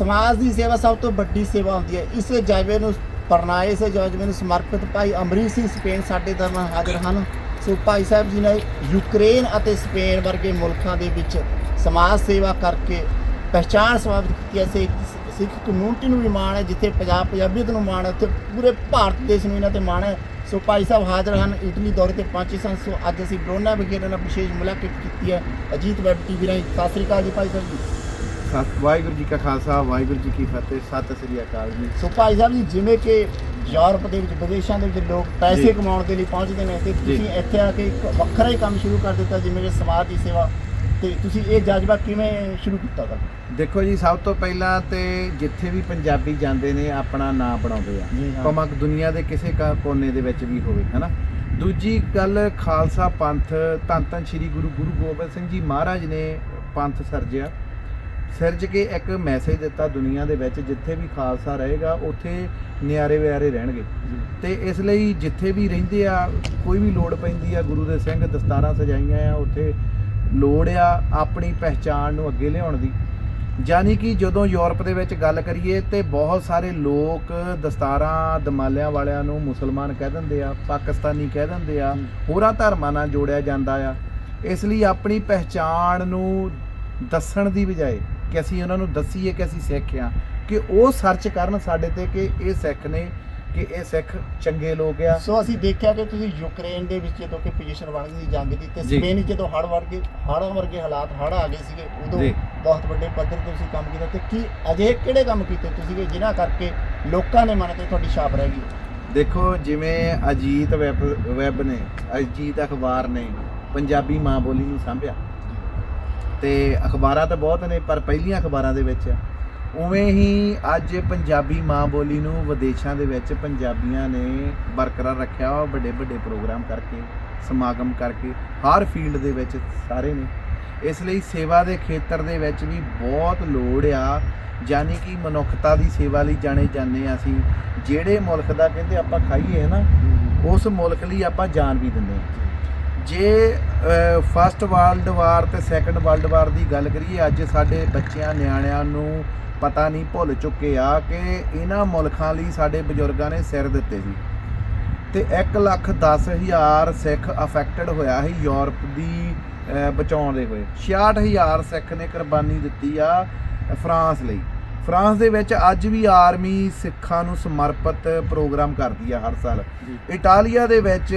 ਸਮਾਜ ਦੀ ਸੇਵਾ ਸਭ ਤੋਂ ਵੱਡੀ ਸੇਵਾ ਹੁੰਦੀ ਹੈ। ਇਸ ਜਜ਼ਬੇ ਨੂੰ ਪਰਨਾਏ ਇਸ ਜਜ਼ਬੇ ਨੂੰ ਸਮਰਪਿਤ ਭਾਈ ਅਮਰੀਕ ਸਿੰਘ ਸਪੇਨ ਸਾਡੇ ਦਰਮਿਆਨ ਹਾਜ਼ਰ ਹਨ। ਸੋ ਭਾਈ ਸਾਹਿਬ ਜੀ ਨੇ ਯੂਕਰੇਨ ਅਤੇ ਸਪੇਨ ਵਰਗੇ ਮੁਲਕਾਂ ਦੇ ਵਿੱਚ ਸਮਾਜ ਸੇਵਾ ਕਰਕੇ ਪਹਿਚਾਣ ਸਮਾਪਤ ਕੀਤੀ ਹੈ। ਸੇ, ਸਿੱਖ ਕਮਿਊਨਿਟੀ ਨੂੰ ਵੀ ਮਾਣ ਹੈ, ਜਿੱਥੇ ਪੰਜਾਬ ਪੰਜਾਬੀਅਤ ਨੂੰ ਮਾਣ ਹੈ, ਉੱਥੇ ਪੂਰੇ ਭਾਰਤ ਦੇਸ਼ ਨੂੰ ਇਹਨਾਂ ਤੇ ਮਾਣ ਹੈ। ਸੋ ਭਾਈ ਸਾਹਿਬ ਹਾਜ਼ਰ ਹਨ ਇਟਲੀ ਦੌਰੇ ਤੇ ਪਹੁੰਚੇ ਸਨ। ਸੋ ਅੱਜ ਅਸੀਂ ਬਰੋਨਾ ਵਿਖੇ ਇਹਨਾਂ ਨਾਲ ਵਿਸ਼ੇਸ਼ ਮੁਲਾਕਾਤ ਕੀਤੀ ਹੈ। ਅਜੀਤ ਵੈਬ ਟੀਵੀ ਰਾਹੀਂ। ਸਤਿ ਸ੍ਰੀ ਅਕਾਲ ਜੀ ਭਾਈ ਸਾਹਿਬ ਜੀ। ਸਤਿ ਵਾਹਿਗੁਰੂ ਜੀ ਕਾ ਖਾਲਸਾ ਵਾਹਿਗੁਰੂ ਜੀ ਕੀ ਫਤਿਹ ਸਤਿ ਸ੍ਰੀ ਅਕਾਲ ਜੀ ਸੋ ਭਾਈ ਸਾਹਿਬ ਜੀ ਜਿਵੇਂ ਕਿ ਯੂਰਪ ਦੇ ਵਿੱਚ ਵਿਦੇਸ਼ਾਂ ਦੇ ਵਿੱਚ ਲੋਕ ਪੈਸੇ। ਕਮਾਉਣ ਦੇ ਲਈ ਪਹੁੰਚਦੇ ਨੇ ਤੇ। ਤੁਸੀਂ ਇੱਥੇ ਆ ਕੇ ਇੱਕ ਵੱਖਰਾ ਹੀ ਕੰਮ ਸ਼ੁਰੂ ਕਰ ਦਿੱਤਾ ਜਿਵੇਂ ਕਿ ਸਮਾਜ ਦੀ ਸੇਵਾ ਤੇ ਤੁਸੀਂ ਇਹ ਜਜ਼ਬਾ ਕਿਵੇਂ ਸ਼ੁਰੂ ਕੀਤਾ ਗਾ ਦੇਖੋ ਜੀ ਸਭ ਤੋਂ ਪਹਿਲਾਂ ਤੇ ਜਿੱਥੇ ਵੀ ਪੰਜਾਬੀ ਜਾਂਦੇ ਨੇ ਆਪਣਾ ਨਾਂ ਬਣਾਉਂਦੇ ਆ। ਭਾਵੇਂ ਦੁਨੀਆ ਦੇ ਕਿਸੇ ਕਾ- ਕੋਨੇ ਦੇ ਵਿੱਚ ਵੀ ਹੋਵੇ ਹਨਾ ਦੂਜੀ ਗੱਲ ਖਾਲਸਾ ਪੰਥ ਧੰਨ ਧੰਨ ਸ੍ਰੀ ਗੁਰੂ ਗੁਰੂ ਗੋਬਿੰਦ ਸਿੰਘ ਜੀ ਮਹਾਰਾਜ ਨੇ ਪੰਥ ਸਿਰਜਿਆ ਸਿਰਜ ਕੇ ਇੱਕ ਮੈਸੇਜ ਦਿੱਤਾ ਦੁਨੀਆ ਦੇ ਵਿੱਚ ਜਿੱਥੇ ਵੀ ਖਾਲਸਾ ਰਹੇਗਾ ਉੱਥੇ ਨਿਆਰੇ ਵਿਆਰੇ ਰਹਿਣਗੇ। ਤੇ ਇਸ ਲਈ ਜਿੱਥੇ ਵੀ ਰਹਿੰਦੇ ਆ ਕੋਈ ਵੀ ਲੋੜ ਪੈਂਦੀ ਆ ਗੁਰੂ ਦੇ ਸਿੰਘ ਦਸਤਾਰਾਂ ਸਜਾਈਆਂ ਆ ਉੱਥੇ ਲੋੜ ਆ ਆਪਣੀ ਪਹਿਚਾਣ ਨੂੰ ਅੱਗੇ ਲਿਆਉਣ ਦੀ। ਯਾਨੀ ਕਿ ਜਦੋਂ ਯੂਰਪ ਦੇ ਵਿੱਚ ਗੱਲ ਕਰੀਏ ਤੇ ਬਹੁਤ ਸਾਰੇ ਲੋਕ ਦਸਤਾਰਾਂ ਦਮਾਲਿਆਂ ਵਾਲਿਆਂ ਨੂੰ ਮੁਸਲਮਾਨ ਕਹਿ ਦਿੰਦੇ ਆ ਪਾਕਿਸਤਾਨੀ ਕਹਿ ਦਿੰਦੇ ਆ। ਹੋਰਾਂ ਧਰਮਾਂ ਨਾਲ ਜੋੜਿਆ ਜਾਂਦਾ ਆ। ਇਸ ਲਈ ਆਪਣੀ ਪਹਿਚਾਣ ਨੂੰ ਦੱਸਣ ਦੀ ਬਜਾਏ ਕਿ ਅਸੀਂ ਉਹਨਾਂ ਨੂੰ ਦੱਸੀਏ ਕਿ ਅਸੀਂ ਸਿੱਖ ਆ ਕਿ ਉਹ ਸਰਚ ਕਰਨ ਸਾਡੇ ਤੇ ਕਿ ਇਹ ਸਿੱਖ ਨੇ ਕਿ ਇਹ ਸਿੱਖ ਚੰਗੇ ਲੋਕ ਆ ਸੋ ਅਸੀਂ ਦੇਖਿਆ ਕਿ ਤੁਸੀਂ ਯੂਕਰੇਨ ਦੇ ਵਿੱਚ ਜਦੋਂ ਕਿ ਪੋਜੀਸ਼ਨ ਬਣ ਗਈ ਜੰਗ ਦੀ ਤੇ। ਸਪੇਨ ਜਦੋਂ ਹੜ੍ਹ ਵਰਗੇ ਹੜ੍ਹਾਂ ਵਰਗੇ ਹਾਲਾਤ ਹੜ੍ਹ ਆ ਗਏ ਸੀਗੇ ਉਦੋਂ। ਬਹੁਤ ਵੱਡੇ ਪੱਧਰ ਤੇ ਤੁਸੀਂ ਕੰਮ ਕੀਤਾ ਤੇ ਕੀ ਅਜੇ ਕਿਹੜੇ ਕੰਮ ਕੀਤੇ ਤੁਸੀਂ ਕਿ ਜਿਨ੍ਹਾਂ ਕਰਕੇ ਲੋਕਾਂ ਦੇ ਮਨ ਤੇ ਤੁਹਾਡੀ ਛਾਪ ਰਹਿ ਗਈ ਦੇਖੋ ਜਿਵੇਂ ਅਜੀਤ ਵੈਬ ਵੈਬ ਨੇ ਅਜੀਤ ਅਖਬਾਰ ਨੇ ਪੰਜਾਬੀ ਮਾਂ ਬੋਲੀ ਨੂੰ ਸਾਂਭਿਆ ਤੇ ਅਖਬਾਰਾਂ ਤਾਂ ਬਹੁਤ ਨੇ ਪਰ ਪਹਿਲੀਆਂ ਅਖਬਾਰਾਂ ਦੇ ਵਿੱਚ ਉਵੇਂ ਹੀ ਅੱਜ ਪੰਜਾਬੀ ਮਾਂ ਬੋਲੀ ਨੂੰ ਵਿਦੇਸ਼ਾਂ ਦੇ ਵਿੱਚ ਪੰਜਾਬੀਆਂ ਨੇ ਬਰਕਰਾਰ ਰੱਖਿਆ ਵਾ ਵੱਡੇ ਵੱਡੇ ਪ੍ਰੋਗਰਾਮ ਕਰਕੇ ਸਮਾਗਮ ਕਰਕੇ ਹਰ ਫੀਲਡ ਦੇ ਵਿੱਚ ਸਾਰੇ ਨੇ। ਇਸ ਲਈ ਸੇਵਾ ਦੇ ਖੇਤਰ ਦੇ ਵਿੱਚ ਵੀ ਬਹੁਤ ਲੋੜ ਆ ਯਾਨੀ ਕਿ ਮਨੁੱਖਤਾ ਦੀ ਸੇਵਾ ਲਈ ਜਾਣੇ ਜਾਂਦੇ ਆ ਅਸੀਂ। ਜਿਹੜੇ ਮੁਲਕ ਦਾ ਕਹਿੰਦੇ ਆਪਾਂ ਖਾਈਏ ਨਾ ਉਸ ਮੁਲਕ ਲਈ ਆਪਾਂ ਜਾਨ ਵੀ ਦਿੰਦੇ ਹਾਂ। ਜੇ ਫਸਟ ਵਰਲਡ ਵਾਰ ਤੇ ਸੈਕੰਡ ਵਰਲਡ ਵਾਰ ਦੀ ਗੱਲ ਕਰੀਏ ਅੱਜ ਸਾਡੇ ਬੱਚਿਆਂ ਨਿਆਣਿਆਂ ਨੂੰ ਪਤਾ ਨਹੀਂ ਭੁੱਲ ਚੁੱਕੇ ਆ ਕਿ ਇਹਨਾਂ ਮੁਲਕਾਂ ਲਈ ਸਾਡੇ ਬਜ਼ੁਰਗਾਂ ਨੇ ਸਿਰ ਦਿੱਤੇ ਸੀ। ਤੇ 1 ਲੱਖ 10 ਹਜ਼ਾਰ ਸਿੱਖ ਅਫੈਕਟਡ ਹੋਇਆ ਸੀ ਯੂਰਪ ਦੀ ਬਚਾਉਂਦੇ ਹੋਏ। 66000 ਸਿੱਖ ਨੇ ਕੁਰਬਾਨੀ ਦਿੱਤੀ ਆ ਫਰਾਂਸ ਲਈ। ਫਰਾਂਸ ਦੇ ਵਿੱਚ ਅੱਜ ਵੀ ਆਰਮੀ ਸਿੱਖਾਂ ਨੂੰ ਸਮਰਪਿਤ ਪ੍ਰੋਗਰਾਮ ਕਰਦੀ ਆ ਹਰ ਸਾਲ। ਇਟਾਲੀਆ ਦੇ ਵਿੱਚ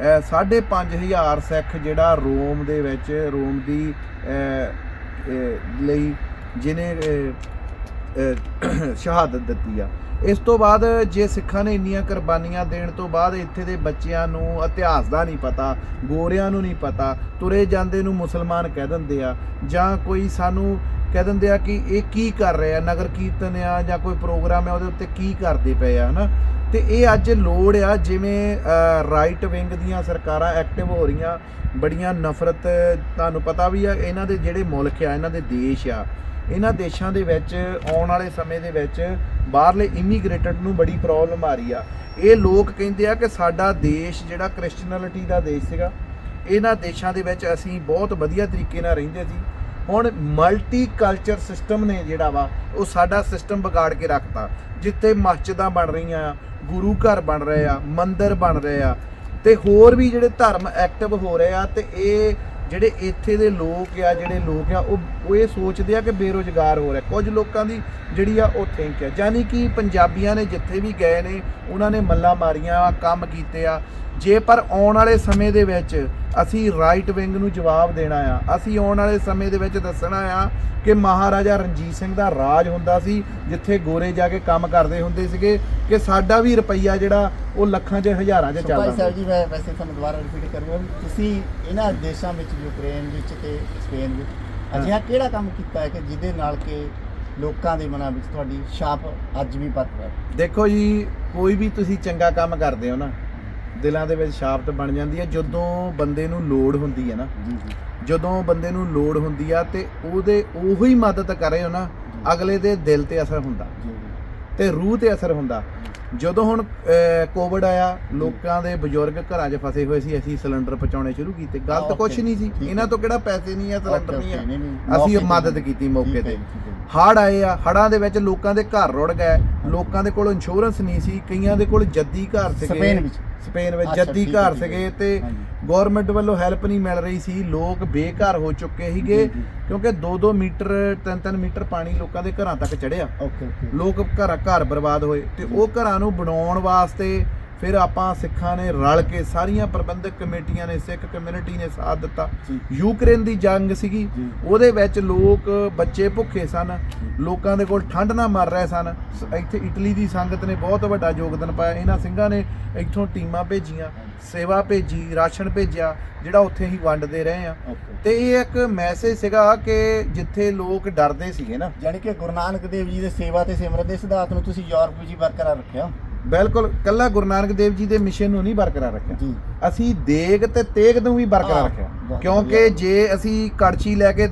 ਅ, ਸਾਢੇ ਪੰਜ ਹਜ਼ਾਰ ਸਿੱਖ ਜਿਹੜਾ ਰੋਮ ਦੇ ਵਿੱਚ ਰੋਮ ਦੀ ਲਈ ਜਿਹਨੇ ਸ਼ਹਾਦਤ ਦਿੱਤੀ ਆ। ਇਸ ਤੋਂ ਬਾਅਦ ਜੇ ਸਿੱਖਾਂ ਨੇ ਇੰਨੀਆਂ ਕੁਰਬਾਨੀਆਂ ਦੇਣ ਤੋਂ ਬਾਅਦ ਇੱਥੇ ਦੇ ਬੱਚਿਆਂ ਨੂੰ ਇਤਿਹਾਸ ਦਾ ਨਹੀਂ ਪਤਾ ਗੋਰਿਆਂ ਨੂੰ ਨਹੀਂ ਪਤਾ ਤੁਰੇ ਜਾਂਦੇ ਨੂੰ ਮੁਸਲਮਾਨ ਕਹਿ ਦਿੰਦੇ ਆ ਜਾਂ ਕੋਈ ਸਾਨੂੰ ਕਹਿ ਦਿੰਦੇ ਆ ਕਿ ਇਹ ਕੀ ਕਰ ਰਹੇ ਆ? ਨਗਰ ਕੀਰਤਨ ਆ ਜਾਂ ਕੋਈ ਪ੍ਰੋਗਰਾਮ ਆ, ਉਹਦੇ ਉੱਤੇ ਕੀ ਕਰਦੇ ਪਏ ਆ, ਹਨਾ? ਤੇ ਇਹ ਅੱਜ ਲੋੜ ਆ, ਜਿਵੇਂ ਰਾਈਟ ਵਿੰਗ ਦੀਆਂ ਸਰਕਾਰਾਂ ਐਕਟਿਵ ਹੋ ਰਹੀਆਂ, ਬੜੀਆਂ ਨਫ਼ਰਤ, ਤੁਹਾਨੂੰ ਪਤਾ ਵੀ ਆ, ਇਹਨਾਂ ਦੇ ਜਿਹੜੇ ਮੁਲਕ ਆ, ਇਹਨਾਂ ਦੇ ਦੇਸ਼ ਆ, ਇਹਨਾਂ ਦੇਸ਼ਾਂ ਦੇ ਵਿੱਚ ਆਉਣ ਵਾਲੇ ਸਮੇਂ ਦੇ ਵਿੱਚ ਬਾਹਰਲੇ ਇਮੀਗ੍ਰੇਟਡ ਨੂੰ ਬੜੀ ਪ੍ਰੋਬਲਮ ਆ ਰਹੀ ਆ। ਇਹ ਲੋਕ ਕਹਿੰਦੇ ਆ ਕਿ ਸਾਡਾ ਦੇਸ਼ ਜਿਹੜਾ ਕ੍ਰਿਸਚੀਅਨਿਟੀ ਦਾ ਦੇਸ਼ ਸੀਗਾ, ਇਹਨਾਂ ਦੇਸ਼ਾਂ ਦੇ ਵਿੱਚ ਅਸੀਂ ਬਹੁਤ ਵਧੀਆ ਤਰੀਕੇ ਨਾਲ ਰਹਿੰਦੇ ਸੀ ਹੁਣ ਮਲਟੀ ਕਲਚਰ ਸਿਸਟਮ ਨੇ ਜਿਹੜਾ ਵਾ, ਉਹ ਸਾਡਾ ਸਿਸਟਮ ਵਿਗਾੜ ਕੇ ਰੱਖਤਾ। ਜਿੱਥੇ ਮਸਜਿਦਾਂ ਬਣ ਰਹੀਆਂ ਆ, ਗੁਰੂ ਘਰ ਬਣ ਰਹੇ ਆ, ਮੰਦਿਰ ਬਣ ਰਹੇ ਆ, ਤੇ ਹੋਰ ਵੀ ਜਿਹੜੇ ਧਰਮ ਐਕਟਿਵ ਹੋ ਰਹੇ ਆ, ਤੇ ਇਹ ਜਿਹੜੇ ਇੱਥੇ ਦੇ ਲੋਕ ਆ, ਜਿਹੜੇ ਲੋਕ ਆ, ਉਹ ਉਹ ਇਹ ਸੋਚਦੇ ਆ ਕਿ ਬੇਰੋਜ਼ਗਾਰ ਹੋ ਰਿਹਾ। ਕੁਝ ਲੋਕਾਂ ਦੀ ਜਿਹੜੀ ਆ, ਉਹ ਥਿੰਕ ਹੈ ਯਾਨੀ ਕਿ ਪੰਜਾਬੀਆਂ ਨੇ ਜਿੱਥੇ ਵੀ ਗਏ ਨੇ, ਉਹਨਾਂ ਨੇ ਮੱਲਾ ਮਾਰੀਆਂ, ਕੰਮ ਕੀਤੇ ਆ। ਜੇ ਪਰ ਆਉਣ ਵਾਲੇ ਸਮੇਂ ਦੇ ਵਿੱਚ ਅਸੀਂ ਰਾਈਟ ਵਿੰਗ ਨੂੰ ਜਵਾਬ ਦੇਣਾ ਆ, ਅਸੀਂ ਆਉਣ ਵਾਲੇ ਸਮੇਂ ਦੇ ਵਿੱਚ ਦੱਸਣਾ ਆ ਕਿ ਮਹਾਰਾਜਾ ਰਣਜੀਤ ਸਿੰਘ ਦਾ ਰਾਜ ਹੁੰਦਾ ਸੀ, ਜਿੱਥੇ ਗੋਰੇ ਜਾ ਕੇ ਕੰਮ ਕਰਦੇ ਹੁੰਦੇ ਸੀਗੇ, ਕਿ ਸਾਡਾ ਵੀ ਰੁਪਈਆ ਜਿਹੜਾ ਉਹ ਲੱਖਾਂ 'ਚ ਹਜ਼ਾਰਾਂ 'ਚ ਸੋ ਭਾਈ ਚੱਲਦਾ ਸਾਹਿਬ ਜੀ ਮੈਂ ਵੈਸੇ ਤੁਹਾਨੂੰ ਦੁਬਾਰਾ ਰਿਪੀਟ ਕਰੂੰਗਾ ਵੀ ਤੁਸੀਂ ਇਹਨਾਂ ਦੇਸ਼ਾਂ ਵਿੱਚ ਯੂਕਰੇਨ ਵਿੱਚ ਤੇ ਸਪੇਨ ਵਿੱਚ। ਅਜਿਹਾ ਕਿਹੜਾ ਕੰਮ ਕੀਤਾ ਹੈ ਕਿ ਜਿਹਦੇ ਨਾਲ ਕਿ ਲੋਕਾਂ ਦੇ ਮਨਾਂ ਵਿੱਚ ਤੁਹਾਡੀ ਛਾਪ ਅੱਜ ਵੀ ਬਰਕਰਾਰ ਹੈ? ਦੇਖੋ ਜੀ ਕੋਈ ਵੀ ਤੁਸੀਂ ਚੰਗਾ ਕੰਮ ਕਰਦੇ ਹੋ ਨਾ ਦਿਲਾਂ ਦੇ ਵਿੱਚ ਛਾਪ ਬਣ ਜਾਂਦੀ ਹੈ। ਜਦੋਂ ਬੰਦੇ ਨੂੰ ਲੋੜ ਹੁੰਦੀ ਹੈ ਨਾ ਜਦੋਂ ਬੰਦੇ ਨੂੰ ਲੋੜ ਹੁੰਦੀ ਆ ਤੇ ਉਹਦੇ ਉਹੀ ਮਦਦ ਕਰੇ ਹੋ ਨਾ ਅਗਲੇ ਦੇ ਦਿਲ ਤੇ ਅਸਰ ਹੁੰਦਾ ਤੇ ਰੂਹ ਤੇ ਅਸਰ ਹੁੰਦਾ। ਜਦੋਂ ਹੁਣ ਕੋਵਿਡ ਆਇਆ ਲੋਕਾਂ ਦੇ ਬਜ਼ੁਰਗ ਘਰਾਂ 'ਚ ਫਸੇ ਹੋਏ ਸੀ ਅਸੀਂ ਸਿਲੰਡਰ ਪਹੁੰਚਾਉਣੇ ਸ਼ੁਰੂ ਕੀਤੇ ਹਾਂ, ਗੱਲ ਤਾਂ ਕੁਝ ਨਹੀਂ ਸੀ। ਇਹਨਾਂ ਤੋਂ ਕਿਹੜਾ ਪੈਸੇ ਨਹੀਂ ਆ ਸਿਲੰਡਰ ਨਹੀਂ ਆ ਅਸੀਂ। ਮਦਦ ਕੀਤੀ ਮੌਕੇ ਤੇ। ਹੜ ਆਏ ਆ ਹੜਾਂ ਦੇ ਵਿੱਚ ਲੋਕਾਂ ਦੇ ਘਰ ਰੁੜ ਗਏ ਲੋਕਾਂ ਦੇ ਕੋਲ ਇੰਸ਼ੋਰੈਂਸ ਨਹੀਂ ਸੀ ਕਈਆਂ ਦੇ ਕੋਲ ਜੱਦੀ ਘਰ ਸੀਗੇ ਸਪੇਨ ਵਿੱਚ ਸਪੇਨ ਵਿੱਚ ਜੱਦੀ ਘਰ। ਸੀਗੇ ਤੇ। ਗਵਰਨਮੈਂਟ ਵੱਲੋਂ ਹੈਲਪ ਨਹੀਂ ਮਿਲ ਰਹੀ ਸੀ ਲੋਕ ਬੇਘਰ ਹੋ ਚੁੱਕੇ ਸੀਗੇ। ਕਿਉਂਕਿ 2-2 ਮੀਟਰ 3-3 ਮੀਟਰ ਪਾਣੀ ਲੋਕਾਂ ਦੇ ਘਰਾਂ ਤੱਕ ਚੜਿਆ ਓਕੇ ਓਕੇ ਲੋਕ ਘਰ ਘਰ ਬਰਬਾਦ ਹੋਏ ਤੇ ਉਹ ਘਰਾਂ ਨੂੰ ਬਣਾਉਣ ਵਾਸਤੇ ਫਿਰ ਆਪਾਂ ਸਿੱਖਾਂ ਨੇ ਰਲ ਕੇ ਸਾਰੀਆਂ ਪ੍ਰਬੰਧਕ ਕਮੇਟੀਆਂ ਨੇ ਸਿੱਖ ਕਮਿਊਨਿਟੀ ਨੇ ਸਾਥ ਦਿੱਤਾ। ਯੂਕਰੇਨ ਦੀ ਜੰਗ ਸੀਗੀ। ਉਹਦੇ ਵਿੱਚ ਲੋਕ ਬੱਚੇ ਭੁੱਖੇ ਸਨ। ਲੋਕਾਂ ਦੇ ਕੋਲ ਠੰਡ ਨਾਲ ਮਰ ਰਹੇ ਸਨ। ਇੱਥੇ ਇਟਲੀ ਦੀ ਸੰਗਤ ਨੇ ਬਹੁਤ ਵੱਡਾ ਯੋਗਦਾਨ ਪਾਇਆ। ਇਹਨਾਂ ਸਿੰਘਾਂ ਨੇ ਇੱਥੋਂ ਟੀਮਾਂ ਭੇਜੀਆਂ ਸੇਵਾ ਭੇਜੀ ਰਾਸ਼ਨ ਭੇਜਿਆ ਜਿਹੜਾ ਉੱਥੇ ਹੀ ਵੰਡਦੇ ਰਹੇ ਆ। ਤੇ ਇਹ ਇੱਕ ਮੈਸੇਜ ਸੀਗਾ ਕਿ ਜਿੱਥੇ ਲੋਕ ਡਰਦੇ ਸੀਗੇ ਨਾ। ਯਾਨੀ ਕਿ ਗੁਰੂ ਨਾਨਕ ਦੇਵ ਜੀ ਦੇ ਸੇਵਾ ਤੇ ਸਿਮਰਨ ਦੇ ਸਿਧਾਂਤ ਨੂੰ ਤੁਸੀਂ ਯੂਰਪ ਵਿੱਚ ਹੀ ਬਰਕਰਾਰ ਰੱਖਿਆ। ਬਿਲਕੁਲ ਕੱਲਾ ਗੁਰੂ ਨਾਨਕ ਦੇਵ ਜੀ ਦੇ ਮਿਸ਼ਨ ਨੂੰ ਨਹੀਂ ਬਰਕਰਾਰ ਰੱਖਿਆ। ਜੀ। ਅਸੀਂ ਦੇਗ ਤੇ ਤੇਗ ਨੂੰ ਵੀ ਬਰਕਰਾਰ ਰੱਖਿਆ। ਕਿਉਂਕਿ। ਜੇ ਅਸੀਂ ਕੜਛੀ ਲੈ ਕੇ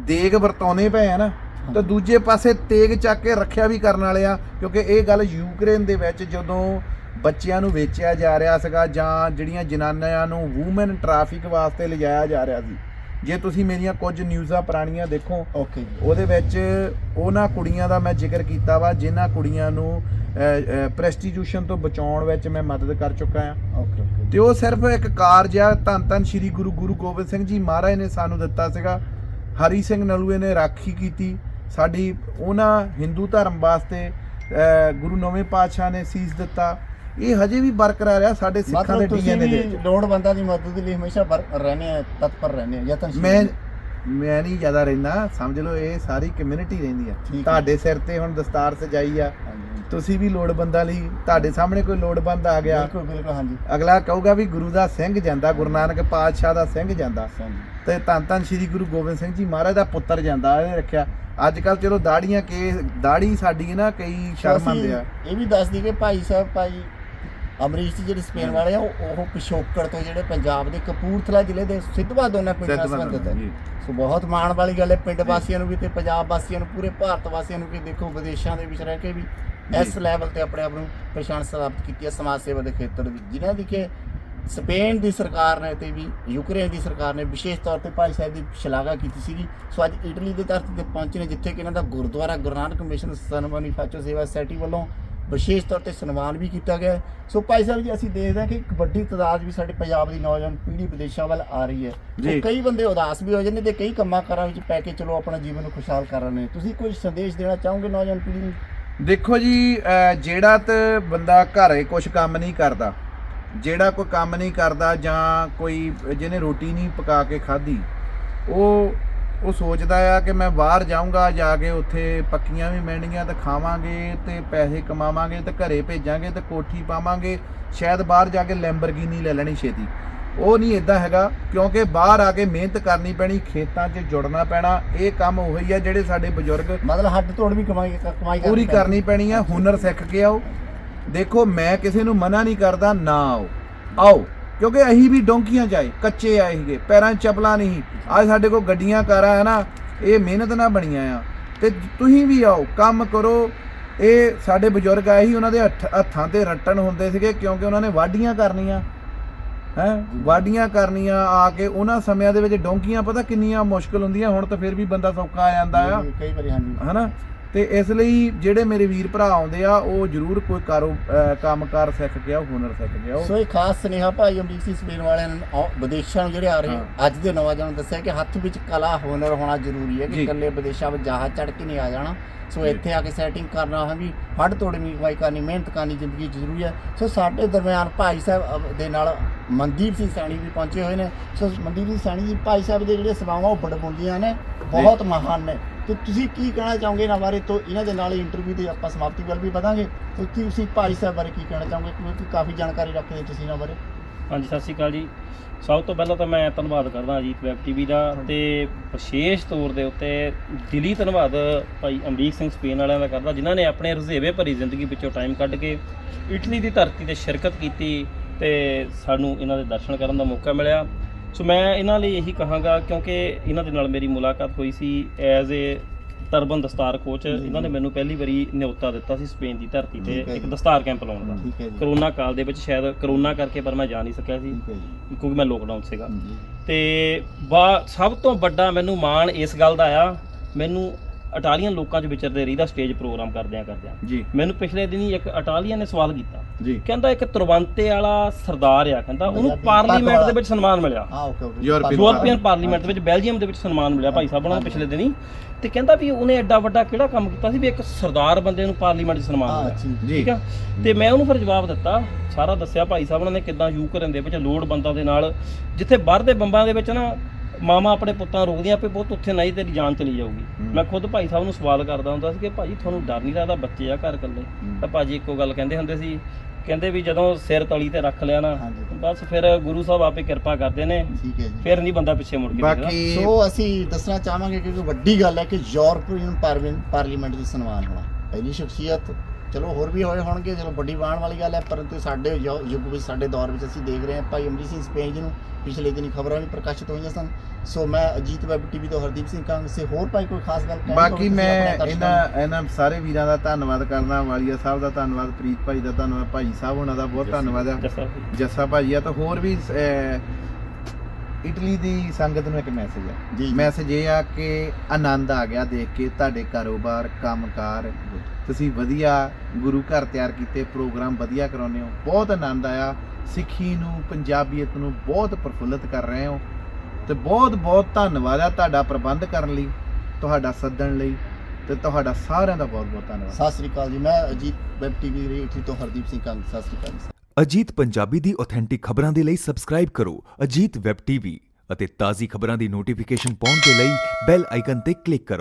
ਦੇਗ ਵਰਤਾਉਨੇ ਪਏ ਆ ਨਾ ਤਾਂ ਦੂਜੇ ਪਾਸੇ ਤੇਗ ਚੱਕ ਕੇ ਰੱਖਿਆ ਵੀ ਕਰਨ ਵਾਲੇ ਆ ਕਿਉਂਕਿ ਇਹ ਗੱਲ ਯੂਕਰੇਨ ਦੇ ਵਿੱਚ ਜਦੋਂ ਬੱਚਿਆਂ ਨੂੰ ਵੇਚਿਆ ਜਾ ਰਿਹਾ ਸੀਗਾ ਜਾਂ ਜਿਹੜੀਆਂ ਜਨਾਨੀਆਂ ਨੂੰ ਔਮਨ ਟ੍ਰੈਫਿਕ ਵਾਸਤੇ ਲਿਜਾਇਆ ਜਾ ਰਿਹਾ ਸੀ ਜੇ ਤੁਸੀਂ ਮੇਰੀਆਂ ਕੁਝ ਨਿਊਜ਼ਾਂ ਪੁਰਾਣੀਆਂ ਦੇਖੋ ਓਕੇ ਜੀ। ਉਹਦੇ ਵਿੱਚ ਉਹਨਾਂ ਕੁੜੀਆਂ ਦਾ ਮੈਂ ਜ਼ਿਕਰ ਕੀਤਾ ਵਾ ਜਿਨ੍ਹਾਂ ਕੁੜੀਆਂ ਨੂੰ ਪ੍ਰੈਸਟੀਟਿਊਸ਼ਨ ਤੋਂ ਬਚਾਉਣ ਵਿੱਚ ਮੈਂ ਮਦਦ ਕਰ ਚੁੱਕਾ ਆ ਤੇ ਉਹ ਸਿਰਫ ਇੱਕ ਕਾਰਜ ਆ ਧੰਨ ਧੰਨ ਸ੍ਰੀ ਗੁਰੂ ਗੁਰੂ ਗੋਬਿੰਦ ਸਿੰਘ ਜੀ ਮਹਾਰਾਜ ਨੇ ਸਾਨੂੰ ਦਿੱਤਾ ਸੀਗਾ। ਹਰੀ ਸਿੰਘ ਨਲੂਏ ਨੇ ਰਾਖੀ ਕੀਤੀ। ਸਾਡੀ ਉਹਨਾਂ ਹਿੰਦੂ ਧਰਮ ਵਾਸਤੇ ਗੁਰੂ ਨਵੇਂ ਪਾਤਸ਼ਾਹ ਨੇ ਸੀਸ ਦਿੱਤਾ। ਇਹ ਹਜੇ ਵੀ ਬਰਕਰਾਰ ਆ ਸਾਡੇ ਸਿੱਖਾਂ ਦੇ ਡੀਐਨਏ ਦੇ ਵਿੱਚ। ਲੋੜਵੰਦਾਂ ਦੀ ਮਦਦ ਲਈ ਹਮੇਸ਼ਾ ਬਰ- ਰਹਿੰਦੇ ਆ ਤਤਪਰ ਰਹਿੰਦੇ ਆ ਯਤਨਸ਼ੀਲ ਮੈਂ ਮੈਂ ਨਹੀਂ ਜ਼ਿਆਦਾ ਰਹਿੰਦਾ। ਸਮਝ ਲਓ ਇਹ ਸਾਰੀ ਕਮਿਊਨਿਟੀ ਰਹਿੰਦੀ ਆ। ਤੁਹਾਡੇ ਸਿਰ ਤੇ ਹੁਣ ਦਸਤਾਰ ਸਜਾਈ ਆ। ਤੁਸੀਂ ਵੀ ਲੋੜਵੰਦਾਂ ਲਈ ਤੁਹਾਡੇ ਸਾਹਮਣੇ ਕੋਈ ਲੋੜਵੰਦ ਆ ਗਿਆ। ਬਿਲਕੁਲ ਬਿਲਕੁਲ ਹਾਂਜੀ। ਅਗਲਾ ਕਹੂਗਾ ਵੀ ਗੁਰੂ ਦਾ ਸਿੰਘ ਜਾਂਦਾ ਗੁਰੂ ਨਾਨਕ ਪਾਤਸ਼ਾਹ ਦਾ ਸਿੰਘ ਜਾਂਦਾ। ਤੇ ਧੰਨ ਧੰਨ ਸ੍ਰੀ ਗੁਰੂ ਗੋਬਿੰਦ ਸਿੰਘ ਜੀ ਮਹਾਰਾਜ ਦਾ ਪੁੱਤਰ ਜਾਂਦਾ ਇਹਨੇ ਰੱਖਿਆ। ਅੱਜ ਕੱਲ ਚਲੋ ਦਾੜੀਆਂ ਕੇ ਦਾੜੀ ਸਾਡੀ ਨਾ ਕਈ ਸ਼ਰਮ ਆਉਂਦੇ ਆ। ਇਹ ਵੀ ਦੱਸ ਦਈਏ ਕਿ ਭਾਈ ਸਾਹਿਬ ਭਾਈ ਅਮਰੀਸ਼ ਜੀ ਜਿਹੜੇ ਸਪੇਨ ਵਾਲੇ ਆ ਉਹ ਪਿਛੋਕੜ ਤੋਂ ਜਿਹੜੇ ਪੰਜਾਬ ਦੇ ਕਪੂਰਥਲਾ ਜ਼ਿਲ੍ਹੇ ਦੇ ਸਿੱਧਵਾ ਦੋਨਾ ਪਿੰਡ ਨਾਲ ਸੰਬੰਧਿਤ ਹੈ। ਸੋ ਬਹੁਤ ਮਾਣ ਵਾਲੀ ਗੱਲ ਹੈ ਪਿੰਡ ਵਾਸੀਆਂ ਨੂੰ ਵੀ ਤੇ ਪੰਜਾਬ ਵਾਸੀਆਂ ਨੂੰ ਪੂਰੇ ਭਾਰਤ ਵਾਸੀਆਂ ਨੂੰ ਕਿ ਦੇਖੋ ਵਿਦੇਸ਼ਾਂ ਦੇ ਵਿੱਚ ਰਹਿ ਕੇ ਵੀ ਇਸ ਲੈਵਲ ਤੇ ਆਪਣੇ ਆਪ ਨੂੰ ਪਛਾਣ ਪ੍ਰਾਪਤ ਕੀਤੀ ਹੈ ਸਮਾਜ ਸੇਵਾ ਦੇ ਖੇਤਰ ਵਿੱਚ। ਜਿਨ੍ਹਾਂ ਦੀ ਕਿ ਸਪੇਨ ਦੀ ਸਰਕਾਰ ਨੇ ਤੇ ਵੀ ਯੂਕਰੇਨ ਦੀ ਸਰਕਾਰ ਨੇ ਵਿਸ਼ੇਸ਼ ਤੌਰ ਤੇ ਭਾਈ ਸਾਹਿਬ ਦੀ ਸ਼ਲਾਘਾ ਕੀਤੀ ਸੀਗੀ। ਸੋ ਅੱਜ ਇਟਲੀ ਦੇ ਧਰਤੀ ਤੇ ਪਹੁੰਚੇ ਨੇ ਜਿੱਥੇ ਕਿ ਇਹਨਾਂ ਦਾ ਗੁਰਦੁਆਰਾ ਗੁਰੂ ਨਾਨਕ ਮਿਸ਼ਨ ਸਨਮਾਨੀ ਫਾਚੋ ਸੇਵਾ ਸੋਸਾਇਟੀ ਵੱਲੋਂ ਵਿਸ਼ੇਸ਼ ਤੌਰ ਤੇ ਸਨਮਾਨ ਵੀ ਕੀਤਾ ਗਿਆ। ਸੋ ਭਾਈ ਸਾਹਿਬ ਜੀ ਅਸੀਂ ਦੇਖਦੇ ਹਾਂ ਕਿ ਇੱਕ ਵੱਡੀ ਤਾਦਾਦ ਵੀ ਸਾਡੇ ਪੰਜਾਬ ਦੀ ਨੌਜਵਾਨ ਪੀੜ੍ਹੀ ਵਿਦੇਸ਼ਾਂ ਵੱਲ ਆ ਰਹੀ ਹੈ। ਸੋ ਕਈ ਬੰਦੇ ਉਦਾਸ ਵੀ ਹੋ ਜਾਂਦੇ ਤੇ ਕਈ ਕੰਮਾਂ ਕਾਰਾਂ ਵਿੱਚ ਪੈ ਕੇ ਚਲੋ ਆਪਣਾ ਜੀਵਨ ਨੂੰ ਖੁਸ਼ਹਾਲ ਕਰ ਰਹੇ ਨੇ। ਤੁਸੀਂ ਕੋਈ ਸੰਦੇਸ਼ ਦੇਣਾ ਚਾਹੋਗੇ ਨੌਜਵਾਨ ਪੀੜ੍ਹੀ ਨੂੰ? ਦੇਖੋ ਜੀ ਜਿਹੜਾ ਤੇ ਬੰਦਾ ਘਰੇ ਕੁਝ ਕੰਮ ਨਹੀਂ ਕਰਦਾ, ਜਿਹੜਾ ਕੋਈ ਕੰਮ ਨਹੀਂ ਕਰਦਾ ਜਾਂ ਕੋਈ ਜਿਹਨੇ ਰੋਟੀ ਨਹੀਂ ਪਕਾ ਕੇ ਖਾਧੀ, ਉਹ ਉਹ ਸੋਚਦਾ ਆ ਕਿ ਮੈਂ ਬਾਹਰ ਜਾਊਂਗਾ, ਜਾ ਕੇ ਉੱਥੇ ਪੱਕੀਆਂ ਵੀ ਮਿਲਣਗੀਆਂ ਤੇ ਖਾਵਾਂਗੇ ਤੇ ਪੈਸੇ ਕਮਾਵਾਂਗੇ ਤੇ ਘਰੇ ਭੇਜਾਂਗੇ ਤੇ ਕੋਠੀ ਪਾਵਾਂਗੇ, ਸ਼ਾਇਦ ਬਾਹਰ ਜਾ ਕੇ ਲੈਂਬਰਗਿਨੀ ਲੈ ਲੈਣੀ ਛੇਤੀ। ਉਹ ਨਹੀਂ ਇਦਾਂ ਹੈਗਾ ਕਿਉਂਕਿ ਬਾਹਰ ਆ ਕੇ ਮਿਹਨਤ ਕਰਨੀ ਪੈਣੀ ਖੇਤਾਂ 'ਚ ਜੁੜਨਾ ਪੈਣਾ ਇਹ ਕੰਮ ਉਹੀ ਆ ਜਿਹੜੇ ਸਾਡੇ ਬਜ਼ੁਰਗ ਮਤਲਬ ਹੱਡ ਤੋੜ ਵੀ ਕਮਾਈ ਕਮਾਈ ਪੂਰੀ। ਕਰਨੀ ਪੈਣੀ ਆ ਹੁਨਰ ਸਿੱਖ ਕੇ ਆਓ। ਦੇਖੋ ਮੈਂ ਕਿਸੇ ਨੂੰ ਮਨਾ ਨਹੀਂ ਕਰਦਾ ਨਾ ਆਓ। ਆਓ ਕਿਉਂਕਿ ਅਸੀਂ ਵੀ ਡੋਂਕੀਆਂ ਜਾਏ ਕੱਚੇ ਆਏ ਸੀਗੇ ਪੈਰਾਂ 'ਚ ਚੱਪਲਾਂ ਨਹੀਂ ਅੱਜ ਸਾਡੇ ਕੋਲ ਗੱਡੀਆਂ ਕਾਰਾਂ ਹੈ ਨਾ ਇਹ ਮਿਹਨਤ ਨਾਲ ਬਣੀਆਂ ਆ। ਤੇ ਤੁਸੀਂ ਵੀ ਆਓ ਕੰਮ ਕਰੋ। ਇਹ ਸਾਡੇ ਬਜ਼ੁਰਗ ਆਏ ਸੀ ਉਹਨਾਂ ਦੇ ਹੱਥਾਂ ਤੇ ਰੱਟਣ ਹੁੰਦੇ ਸੀਗੇ ਕਿਉਂਕਿ ਉਹਨਾਂ ਨੇ ਵਾਢੀਆਂ ਕਰਨੀਆਂ। ਹੈ? ਵਾਢੀਆਂ ਕਰਨੀਆਂ ਆ ਕੇ ਉਹਨਾਂ ਸਮਿਆਂ ਦੇ ਵਿੱਚ ਡੋਂਕੀਆਂ ਪਤਾ ਕਿੰਨੀਆਂ ਮੁਸ਼ਕਲ ਹੁੰਦੀਆਂ ਹੁਣ ਤਾਂ ਫਿਰ ਵੀ ਬੰਦਾ ਸੌਖਾ ਆ ਜਾਂਦਾ ਆ। ਕਈ ਵਾਰੀ ਹਾਂਜੀ। ਹਨਾ? ਤੇ ਇਸ ਲਈ ਜਿਹੜੇ ਮੇਰੇ ਵੀਰ ਭਰਾ ਆਉਂਦੇ ਆ ਉਹ ਜ਼ਰੂਰ ਕੋਈ ਕਾਰੋ ਕੰਮਕਾਰ ਸਿੱਖ ਕੇ ਆਓ ਹੁਨਰ ਸਿੱਖ ਕੇ ਆਓ ਸੋ ਇਹ ਖਾਸ ਸੁਨੇਹਾ ਭਾਈ ਅਮਰੀਕ ਸਿੰਘ ਸਪੇਨ ਵਾਲਿਆਂ ਨੂੰ ਵਿਦੇਸ਼ਾਂ ਨੂੰ ਜਿਹੜੇ ਆ ਰਹੇ। ਅੱਜ ਦੇ ਨੌਜਵਾਨਾਂ ਨੂੰ ਦੱਸਿਆ ਕਿ ਹੱਥ ਵਿੱਚ ਕਲਾ ਹੁਨਰ ਹੋਣਾ ਜ਼ਰੂਰੀ ਹੈ ਕਿ। ਇਕੱਲੇ ਵਿਦੇਸ਼ਾਂ ਵਿੱਚ ਜਹਾਜ਼ ਚੜ੍ਹ ਕੇ ਨਹੀਂ ਆ ਜਾਣਾ ਸੋ। ਇੱਥੇ ਆ ਕੇ ਸੈਟਿੰਗ ਕਰਨਾ ਹੈ ਵੀ ਹੱਡ ਤੋੜਵੀਂ ਕਮਾਈ ਕਰਨੀ ਮਿਹਨਤ ਕਰਨੀ ਜ਼ਿੰਦਗੀ ਜ਼ਰੂਰੀ ਹੈ ਸੋ ਸਾਡੇ ਦਰਮਿਆਨ ਭਾਈ ਸਾਹਿਬ ਦੇ ਨਾਲ ਮਨਦੀਪ ਸਿੰਘ ਸੈਣੀ ਵੀ ਪਹੁੰਚੇ ਹੋਏ ਨੇ ਸੋ ਮਨਦੀਪ ਸਿੰਘ ਸੈਣੀ ਜੀ ਭਾਈ ਸਾਹਿਬ ਦੇ ਜਿਹੜੇ ਸੇਵਾਵਾਂ ਉਹ ਬੜਬੁੰਦੀਆਂ ਨੇ ਬਹੁਤ ਮਹਾਨ ਨੇ ਤੇ ਤੁਸੀਂ ਕੀ ਕਹਿਣਾ ਚਾਹੋਗੇ ਇਹਨਾਂ ਬਾਰੇ? ਤੋਂ ਇਹਨਾਂ ਦੇ ਨਾਲ ਇੰਟਰਵਿਊ ਦੀ ਆਪਾਂ ਸਮਾਪਤੀ ਵੱਲ ਵੀ ਵਧਾਂਗੇ। ਤੇ ਤੁਸੀਂ ਭਾਈ ਸਾਹਿਬ ਬਾਰੇ ਕੀ ਕਹਿਣਾ ਚਾਹੋਗੇ? ਕਿਉਂਕਿ ਕਾਫੀ ਜਾਣਕਾਰੀ ਰੱਖਦੇ ਹੋ ਤੁਸੀਂ ਇਹਨਾਂ ਬਾਰੇ। ਹਾਂਜੀ ਸਤਿ ਸ਼੍ਰੀ ਅਕਾਲ ਜੀ। ਸਭ ਤੋਂ ਪਹਿਲਾਂ ਤਾਂ ਮੈਂ ਧੰਨਵਾਦ ਕਰਦਾ ਅਜੀਤ ਵੈਬ ਟੀਵੀ ਦਾ ਤੇ ਵਿਸ਼ੇਸ਼ ਤੌਰ ਦੇ ਉੱਤੇ ਦਿਲੀ ਧੰਨਵਾਦ ਭਾਈ ਅਮਰੀਕ ਸਿੰਘ ਸਪੇਨ ਵਾਲਿਆਂ ਦਾ ਕਰਦਾ ਜਿਨ੍ਹਾਂ ਨੇ ਆਪਣੇ ਰੁਝੇਵੇ ਭਰੀ ਜ਼ਿੰਦਗੀ ਵਿੱਚੋਂ ਟਾਈਮ ਕੱਢ ਕੇ ਇਟਲੀ ਦੀ ਧਰਤੀ ਤੇ ਸ਼ਿਰਕਤ ਕੀਤੀ ਤੇ ਸਾਨੂੰ ਇਹਨਾਂ ਦੇ ਦਰਸ਼ਨ ਕਰਨ ਦਾ ਮੌਕਾ ਮਿਲਿਆ। ਸੋ ਮੈਂ ਇਹਨਾਂ ਲਈ ਇਹੀ ਕਹਾਂਗਾ ਕਿਉਂਕਿ ਇਹਨਾਂ ਦੇ ਨਾਲ ਮੇਰੀ ਮੁਲਾਕਾਤ ਹੋਈ ਸੀ ਐਜ਼ ਏ ਤਰਬਨ ਦਸਤਾਰ ਕੋਚ ਇਹਨਾਂ ਨੇ ਮੈਨੂੰ ਪਹਿਲੀ ਵਾਰੀ ਨਿਯੁਕਤਾ ਦਿੱਤਾ ਸੀ ਸਪੇਨ ਦੀ ਧਰਤੀ ਤੇ ਇੱਕ। ਦਸਤਾਰ ਕੈਂਪ ਲਾਉਣ ਦਾ। ਕਰੋਨਾ ਕਾਲ ਦੇ ਵਿੱਚ ਸ਼ਾਇਦ ਕਰੋਨਾ ਕਰਕੇ ਪਰ ਮੈਂ ਜਾ ਨਹੀਂ ਸਕਿਆ ਸੀ ਕਿਉਂਕਿ ਮੈਂ ਲੋਕਡਾਊਨ ਸੀਗਾ। ਤੇ ਬਾ ਸਭ ਤੋਂ ਵੱਡਾ ਮੈਨੂੰ ਮਾਣ ਇਸ ਗੱਲ ਦਾ ਆ। ਮੈਨੂੰ ਇਟਾਲੀਅਨ ਲੋਕਾਂ 'ਚ ਵਿਚਰਦੇ ਰਹੀਦਾ ਸਟੇਜ ਪ੍ਰੋਗਰਾਮ ਕਰਦਿਆਂ ਕਰਦਿਆਂ। ਜੀ। ਮੈਨੂੰ ਪਿਛਲੇ ਦਿਨੀ ਇੱਕ ਇਟਾਲੀਅਨ ਨੇ ਸਵਾਲ ਕੀਤਾ। ਜੀ। ਕਹਿੰਦਾ ਇੱਕ ਤੁਰਵੰਤੇ ਵਾਲਾ ਸਰਦਾਰ ਆ ਕਹਿੰਦਾ ਉਹਨੂੰ ਪਾਰਲੀਮੈਂਟ ਦੇ ਵਿੱਚ ਸਨਮਾਨ ਮਿਲਿਆ। ਹਾਂ okay okay. European European parliament. ਦੇ ਵਿੱਚ ਬੈਲਜੀਅਮ ਦੇ ਵਿੱਚ ਸਨਮਾਨ ਮਿਲਿਆ ਭਾਈ ਸਾਹਿਬ ਉਹਨਾਂ ਨੂੰ ਪਿਛਲੇ ਦਿਨੀ। ਤੇ ਕਹਿੰਦਾ ਵੀ ਉਹਨੇ ਐਡਾ ਵੱਡਾ ਕਿਹੜਾ ਕੰਮ ਕੀਤਾ ਸੀ ਵੀ ਇੱਕ ਸਰਦਾਰ ਬੰਦੇ ਨੂੰ ਪਾਰਲੀਮੈਂਟ 'ਚ ਸਨਮਾਨ ਹਾਂ ਮਿਲਿਆ। ਠੀਕ ਆ? ਤੇ ਮੈਂ ਉਹਨੂੰ ਫਿਰ ਜਵਾਬ ਦਿੱਤਾ ਸਾਰਾ ਦੱਸਿਆ ਭਾਈ ਸਾਹਿਬ ਉਹਨਾਂ ਨੇ ਕਿਦਾਂ ਯੂਕਰੇਨ ਦੇ ਵਿੱਚ ਲੋੜ ਬੰਦਾ ਦੇ ਨਾਲ। ਜਿੱਥੇ ਬਾਹਰ ਦੇ ਬੰਬਾਂ ਦੇ ਵਿੱਚ ਨਾ ਮਾਮਾ ਆਪਣੇ ਪੁੱਤਾਂ ਰੋਕਦੀਆਂ ਪਏ ਬਹੁਤ ਉੱਥੇ ਨਹੀਂ ਤੇਰੀ ਜਾਨ ਚਲੀ ਜਾਊਗੀ। ਮੈਂ ਖੁਦ ਭਾਈ ਸਾਹਿਬ ਨੂੰ ਸਵਾਲ ਕਰਦਾ ਹੁੰਦਾ ਸੀ ਕਿ ਭਾਜੀ ਤੁਹਾਨੂੰ ਡਰ ਨਹੀਂ ਲੱਗਦਾ ਬੱਚੇ ਆ ਘਰ ਇਕੱਲੇ? ਤਾਂ ਭਾਜੀ ਇੱਕੋ ਗੱਲ ਕਹਿੰਦੇ ਹੁੰਦੇ ਸੀ ਕਹਿੰਦੇ ਵੀ ਜਦੋਂ ਸਿਰ ਤਲੀ ਤੇ ਰੱਖ ਲਿਆ ਨਾ। ਬਸ ਫਿਰ ਗੁਰੂ ਸਾਹਿਬ ਆਪੇ ਕਿਰਪਾ ਕਰਦੇ ਨੇ ਠੀਕ ਹੈ ਜੀ। ਫਿਰ ਨਹੀਂ ਬੰਦਾ ਪਿੱਛੇ ਮੁੜ ਕੇ ਬਾਕੀ ਸੋ ਅਸੀਂ ਦੱਸਣਾ ਚਾਹਾਂਗੇ ਕਿ ਵੱਡੀ ਗੱਲ ਹੈ ਕਿ ਯੂਰਪੀਅਨ ਪਾਰਲੀਮੈਂਟ ਦੀ ਸਨਮਾਨ ਹੋਣਾ ਪਹਿਲੀ ਸ਼ਖਸੀਅਤ। ਚਲੋ ਹੋਰ ਵੀ ਹੋਏ ਹੋਣਗੇ ਚਲੋ ਵੱਡੀ ਬਾਣ ਵਾਲੀ ਗੱਲ ਹੈ ਪਰੰਤੂ ਸਾਡੇ ਯੁੱਗ ਵਿੱਚ ਸਾਡੇ ਦੌਰ ਵਿੱਚ ਅਸੀਂ ਦੇਖ ਰਹੇ ਹਾਂ ਭਾਈ ਅਮਰੀਕ ਸਿੰਘ ਨੂੰ ਪਿਛਲੇ ਦਿਨੀ ਖਬਰਾਂ ਵੀ ਪ੍ਰਕਾਸ਼ਿਤ ਹੋਈਆਂ ਸਨ। ਸੋ ਮੈਂ ਅਜੀਤ ਵੈਬ ਟੀਵੀ ਤੋਂ ਹਰਦੀਪ ਸਿੰਘ ਕੰਗ ਸੇ ਹੋਰ ਭਾਈ ਕੋਈ ਖਾਸ ਗੱਲ ਕਹਿਣੀ ਬਾਕੀ ਮੈਂ ਇਹਨਾਂ ਇਹਨਾਂ ਸਾਰੇ ਵੀਰਾਂ ਦਾ ਧੰਨਵਾਦ ਕਰਦਾ ਵਾਲੀਆ ਸਾਹਿਬ ਦਾ ਧੰਨਵਾਦ ਪ੍ਰੀਤ ਭਾਈ ਦਾ ਧੰਨਵਾਦ ਭਾਈ ਸਾਹਿਬ ਉਹਨਾਂ ਦਾ ਬਹੁਤ ਧੰਨਵਾਦ ਆ। ਜੱਸਾ ਭਾਜੀ ਆ ਤਾਂ ਹੋਰ ਵੀ ਇਟਲੀ ਦੀ ਸੰਗਤ ਨੂੰ ਇੱਕ ਮੈਸੇਜ ਜੀ। ਮੈਸੇਜ ਇਹ ਆ ਕਿ ਆਨੰਦ ਆ ਗਿਆ ਦੇਖ ਕੇ ਤੁਹਾਡੇ ਕਾਰੋਬਾਰ ਕੰਮਕਾਰ। ਤੁਸੀਂ ਵਧੀਆ ਗੁਰੂ ਘਰ ਤਿਆਰ ਕੀਤੇ ਪ੍ਰੋਗਰਾਮ ਵਧੀਆ ਕਰਾਉਂਦੇ ਹੋ ਬਹੁਤ ਆਨੰਦ ਆਇਆ। ਸਿੱਖੀ ਨੂੰ ਪੰਜਾਬੀਅਤ ਨੂੰ ਬਹੁਤ ਪ੍ਰਫੁੱਲਤ ਕਰ ਰਹੇ ਹੋ ਤੇ ਬਹੁਤ ਬਹੁਤ ਧੰਨਵਾਦ ਆ ਤੁਹਾਡਾ ਪ੍ਰਬੰਧ ਕਰਨ ਲਈ ਤੁਹਾਡਾ ਸੱਦਣ ਲਈ ਤੇ ਤੁਹਾਡਾ ਸਾਰਿਆਂ ਦਾ ਬਹੁਤ ਬਹੁਤ ਧੰਨਵਾਦ। ਸਤਿ ਸ੍ਰੀ ਅਕਾਲ ਜੀ ਮੈਂ ਅਜੀਤ ਵੈਬ ਟੀਵੀ ਦੀ ਇਟਲੀ ਤੋਂ ਹਰਦੀਪ ਸਿੰਘ ਕੰਗ ਸਤਿ ਸ੍ਰੀ ਅਕਾਲ ਜੀ। ਅਜੀਤ ਪੰਜਾਬੀ ਦੀ ਆਥੈਂਟਿਕ ਖਬਰਾਂ ਦੇ ਲਈ ਸਬਸਕ੍ਰਾਈਬ ਕਰੋ ਅਜੀਤ ਵੈਬ ਟੀਵੀ ਅਤੇ ਤਾਜ਼ੀ ਖਬਰਾਂ ਦੀ ਨੋਟੀਫਿਕੇਸ਼ਨ ਪਾਉਣ ਦੇ ਲਈ ਬੈਲ ਆਈਕਨ ਤੇ ਕਲਿੱਕ ਕਰੋ।